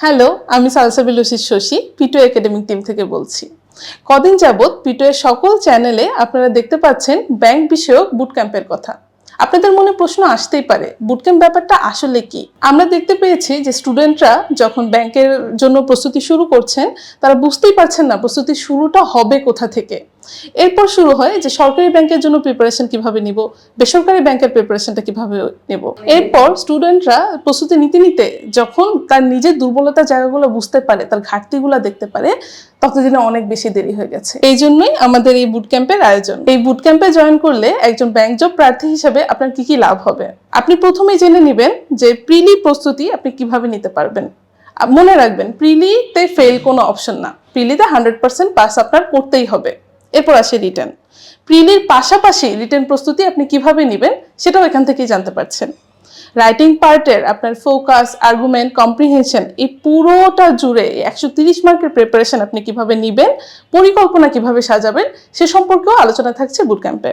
Hello, আমি সালসাবিল রশিদ শশী পিটো academic team থেকে বলছি। কদিন যাবৎ পিটোয়ের সকল চ্যানেলে আপনারা দেখতে পাচ্ছেন ব্যাংক বিষয়ক বুট ক্যাম্পের কথা। আপনাদের মনে প্রশ্ন আসতেই পারে বুটক্যাম্প ব্যাপারটা আসলে কি? আমরা দেখতে পেয়েছি যে স্টুডেন্টরা যখন ব্যাংকের জন্য প্রস্তুতি শুরু করছেন, তারা বুঝতেই পারছেন না প্রস্তুতি শুরুটা হবে কোথা থেকে। এরপর শুরু হয় যে সরকারি ব্যাংকের জন্য প্রিপারেশন কীভাবে নিব, বেসরকারি ব্যাংকের প্রিপারেশনটা কীভাবে নেব। এরপর স্টুডেন্টরা প্রস্তুতি নিতে নিতে যখন তার নিজের দুর্বলতার জায়গাগুলো বুঝতে পারে, তার ঘাটতিগুলো দেখতে পারে, ততদিনে অনেক বেশি দেরি হয়ে গেছে। এই জন্যই আমাদের এই বুট ক্যাম্পের আয়োজন। এই বুট ক্যাম্পে জয়েন করলে একজন ব্যাংক জব প্রার্থী হিসেবে আপনার কি কি লাভ হবে? আপনি প্রথমে জেনে নেবেন যে প্রিলি প্রস্তুতি আপনি কীভাবে নিতে পারবেন। মনে রাখবেন প্রিলিতে ফেল কোনো অপশন না। প্রিলিতে হান্ড্রেড পার্সেন্ট পাস আপনার করতেই হবে। এরপর আসে রিটার্ন প্রিলির পাশাপাশি রিটার্ন প্রস্তুতি আপনি কীভাবে নেবেন সেটাও এখান থেকেই জানতে পারছেন। রাইটিং পার্টের আপনার ফোকাস আর্গুমেন্ট কম্প্রিহেনশন এই পুরোটা জুড়ে একশো তিরিশ মার্কের প্রিপারেশন আপনি কীভাবে নেবেন, পরিকল্পনা কীভাবে সাজাবেন সে সম্পর্কেও আলোচনা থাকছে বুট ক্যাম্পে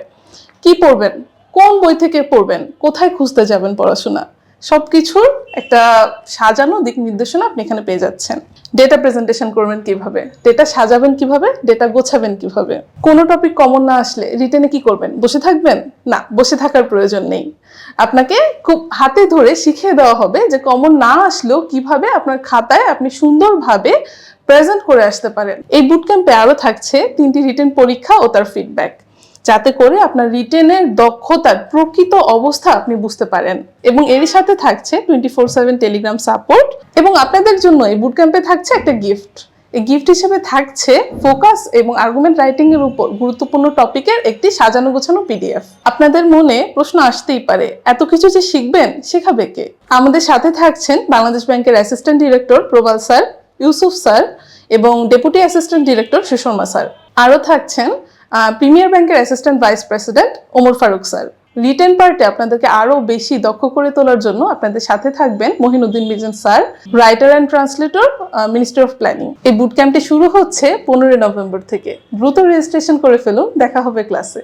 কি পড়বেন? কোন বই থেকে পড়বেন? কোথায় খুঁজতে যাবেন পড়াশোনা? সবকিছুর একটা সাজানো দিক নির্দেশনা আপনি এখানে পেয়ে যাচ্ছেন। ডেটা প্রেজেন্টেশন করবেন কীভাবে? ডেটা সাজাবেন কীভাবে? ডেটা গোছাবেন কীভাবে? কোনো টপিক কমন না আসলে রিটেনে কি করবেন? বসে থাকবেন? না, বসে থাকার প্রয়োজন নেই। আপনাকে খুব হাতে ধরে শিখিয়ে দেওয়া হবে যে কমন না আসলেও কীভাবে আপনার খাতায় আপনি সুন্দরভাবে প্রেজেন্ট করে আসতে পারেন। এই বুট ক্যাম্পে আরও থাকছে তিনটি রিটেন পরীক্ষা ও তার ফিডব্যাক যাতে করে আপনার রিটেনের দক্ষতার প্রকৃত অবস্থা আপনি বুঝতে পারেন। এবং এরই সাথে থাকছে twenty four seven Telegram support এবং আপনাদের জন্য এই বুট ক্যাম্পে থাকছে একটা গিফট এই গিফট হিসেবে থাকছে ফোকাস এবং আর্গুমেন্ট রাইটিং এর উপর গুরুত্বপূর্ণ টপিকের একটি সাজানো গোছানো পিডিএফ আপনাদের মনে প্রশ্ন আসতেই পারে, এত কিছু যে শিখবেন শেখাবে কে? আমাদের সাথে থাকছেন বাংলাদেশ ব্যাংকের assistant director Probal sir, Yusuf sir এবং deputy assistant director Sushma sir. আরও থাকছেন প্রিমিয়ার ব্যাংকের assistant vice president Omar Faruk sir. Written পার্টে আপনাদেরকে আরও বেশি দক্ষ করে তোলার জন্য আপনাদের সাথে থাকবেন Mohinuddin Mizan sir writer and translator minister of planning এই বুট ক্যাম্পটি শুরু হচ্ছে পনেরোই নভেম্বর থেকে। দ্রুত রেজিস্ট্রেশন করে ফেলুন, দেখা হবে ক্লাসে